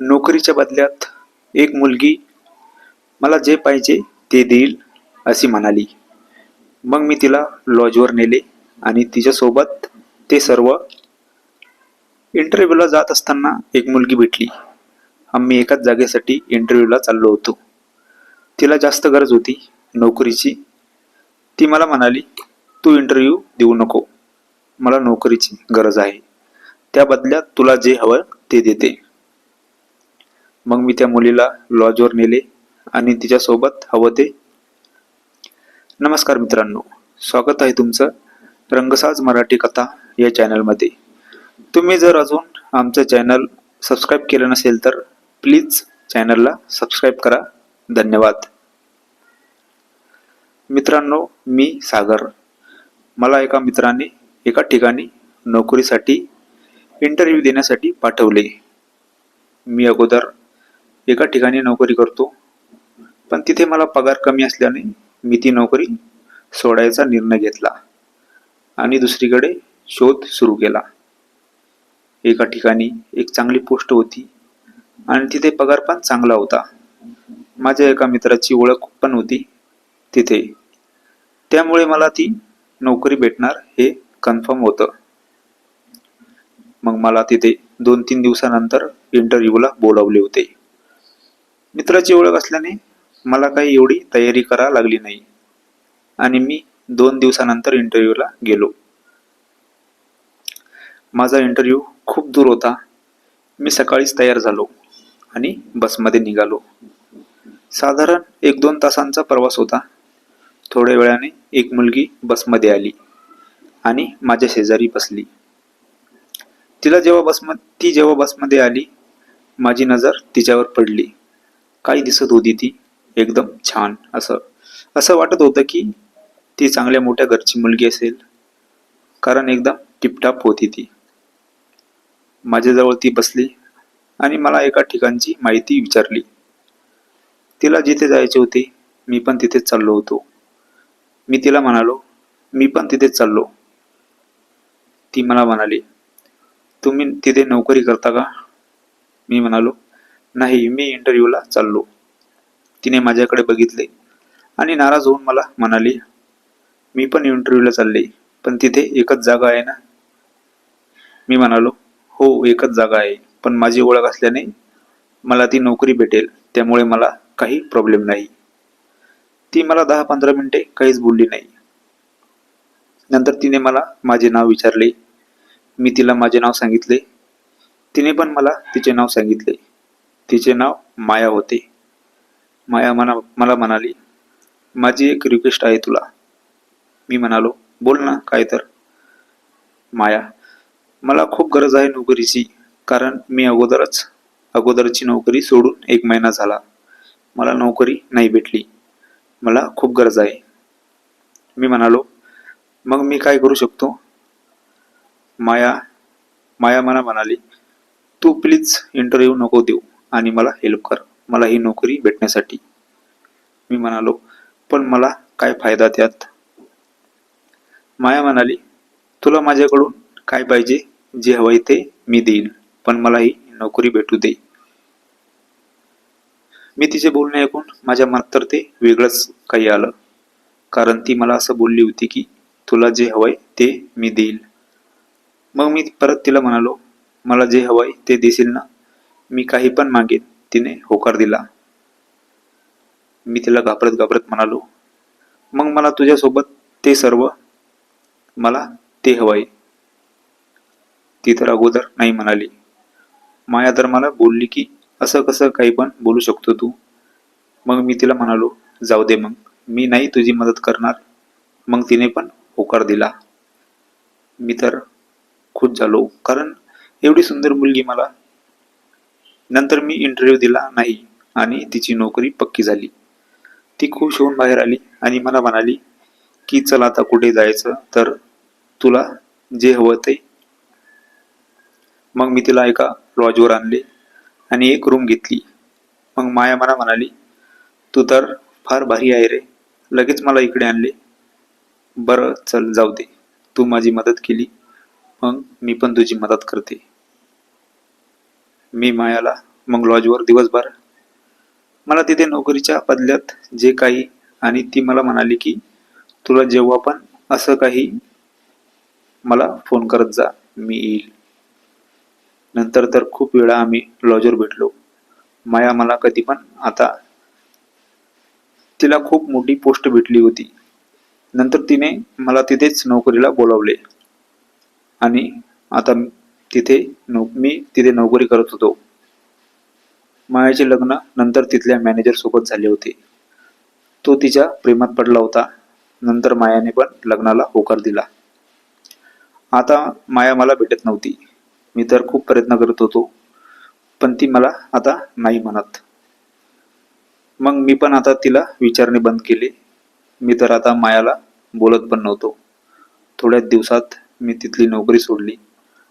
नोकरीच्या बदल्यात एक मुलगी मला जे पाहिजे ते देईल अशी म्हणाली. मग मी तिला लॉजवर नेले आणि तिच्यासोबत ते सर्व इंटरव्ह्यूला जात असताना एक मुलगी भेटली. आम्ही एकाच जागेसाठी इंटरव्ह्यूला चाललो होतो. तिला जास्त गरज होती नोकरीची. ती मला म्हणाली तू इंटरव्ह्यू देऊ नको. मला नोकरीची गरज आहे. त्या बदल्यात तुला जे हवं ते देते. मग मी त्या मुलीला लॉजवर नेले आणि तिच्यासोबत हवं ते. नमस्कार मित्रांनो स्वागत आहे तुमचं रंगसाज मराठी कथा या चॅनलमध्ये तुम्ही जर अजून आमचं चॅनल सबस्क्राईब केलं नसेल तर प्लीज चॅनलला सबस्क्राईब करा. धन्यवाद. मित्रांनो मी सागर. मला एका मित्राने एका ठिकाणी नोकरीसाठी इंटरव्ह्यू देण्यासाठी पाठवले. मी अगोदर एका ठिकाणी नोकरी करतो. पण तिथे मला पगार कमी असल्याने मी ती नोकरी सोडायचा निर्णय घेतला आणि दुसरीकडे शोध सुरू केला. एका ठिकाणी एक चांगली पोस्ट होती आणि तिथे पगार पण चांगला होता. माझ्या एका मित्राची ओळख पण होती तिथे. त्यामुळे मला ती नोकरी भेटणार हे कन्फर्म होतं. मग मला तिथे दोन तीन दिवसानंतर इंटरव्ह्यूला बोलावले होते. मित्राची ओळख असल्याने मला काही एवढी तयारी करा लागली नाही. आणि मी दोन दिवसानंतर इंटरव्ह्यूला गेलो. माझा इंटरव्ह्यू खूप दूर होता. मी सकाळीच तयार झालो आणि बसमध्ये निघालो. साधारण एक दोन तासांचा प्रवास होता. थोड्या वेळाने एक मुलगी बसमध्ये आली आणि माझ्या शेजारी बसली. तिला जेव्हा बसम ती जेव्हा बसमध्ये आली माझी नजर तिच्यावर पडली. काय दिसत होती ती. एकदम छान असं. असं वाटत होतं की ती चांगल्या मोठ्या घरची मुलगी असेल. कारण एकदम टिपटाप होती ती. माझ्याजवळ ती बसली आणि मला एका ठिकाणची माहिती विचारली. तिला जिथे जायचे होते मी पण तिथेच चाललो होतो. मी तिला म्हणालो मी पण तिथेच चाललो. ती मला म्हणाली तुम्ही तिथे नोकरी करता का? मी म्हणालो नाही मी इंटरव्ह्यूला चाललो. तिने माझ्याकडे बघितले आणि नाराज होऊन मला म्हणाली मी पण इंटरव्ह्यूला चालले पण तिथे एकच जागा आहे ना? मी म्हणालो हो एकच जागा आहे पण माझी ओळख असल्याने मला ती नोकरी भेटेल त्यामुळे मला काही प्रॉब्लेम नाही. ती मला दहा पंधरा मिनिटे काहीच बोलली नाही. नंतर तिने मला माझे नाव विचारले. मी तिला माझे नाव सांगितले. तिने पण मला तिचे नाव सांगितले. तिचे नाव माया होते. माया मना मला म्हणाली माझी एक रिक्वेस्ट आहे तुला. मी म्हणालो बोल ना काय तर. माया मला खूप गरज आहे नोकरीची कारण मी अगोदरच अगोदरची नोकरी सोडून एक महिना झाला. मला नोकरी नाही भेटली. मला खूप गरज आहे. मी म्हणालो मग मी काय करू शकतो? माया माया मला म्हणाली तू प्लीज इंटरव्ह्यू नको देऊ. आणि मला हेल्प कर. मला ही नोकरी भेटण्यासाठी. मी म्हणालो पण मला काय फायदा त्यात? माया म्हणाली तुला माझ्याकडून काय पाहिजे? जे हवंय ते मी देईन पण मला ही नोकरी भेटू दे. मी तिचे बोलणे ऐकून माझ्या मनात तर ते वेगळंच काही आलं. कारण ती मला असं बोलली होती की तुला जे हवंय ते मी देईल मग मी परत तिला म्हणालो मला जे हवंय ते देशील ना? मी काही पण मागेन तिने होकार दिला. मी तिला घाबरत घाबरत म्हणालो मग मला तुझ्यासोबत ते सर्व मला ते हवंय. ती तर अगोदर नाही म्हणाली. माया तर मला बोलली की असं कसं काही पण बोलू शकतो तू. मग मी तिला म्हणालो जाऊ दे मग मी नाही तुझी मदत करणार. मग तिने पण होकार दिला. मी तर खुश झालो कारण एवढी सुंदर मुलगी मला नंतर मी इंटरव्ह्यू दिला नाही आणि तिची नोकरी पक्की झाली. ती खुश होऊन बाहेर आली आणि मला म्हणाली की चल आता कुठे जायचं? तर तुला जे हवं ते. मग मी तिला एका लॉजवर आणले आणि एक रूम घेतली. मग माया मला म्हणाली तू तर फार भारी आहे रे. लगेच मला इकडे आणले. बरं चल जाऊ दे. तू माझी मदत केली. मग मी पण तुझी मदत करते. मी मायाला मग लॉजवर दिवसभर. मला तिथे नोकरीच्या बदल्यात जे काही आणि ती मला म्हणाली की तुला जेव्हा पण असं काही मला फोन करत जा मी येईल. नंतर तर खूप वेळा आम्ही लॉजवर भेटलो. माया मला कधी पण आता तिला खूप मोठी पोस्ट भेटली होती. नंतर तिने मला तिथेच नोकरीला बोलावले. आणि आता तिथे नौ मी तिथे नोकरी करत होतो. मायाचे लग्न नंतर तिथल्या मॅनेजरसोबत झाले होते. तो तिच्या प्रेमात पडला होता. नंतर मायाने पण लग्नाला होकार दिला. आता माया मला भेटत नव्हती. मी तर खूप प्रयत्न करत होतो पण ती मला आता नाही म्हणत. मग मी पण आता तिला विचारणे बंद केले. मी तर आता मायाला बोलत पण नव्हतो. थोड्याच दिवसात मी तिथली नोकरी सोडली.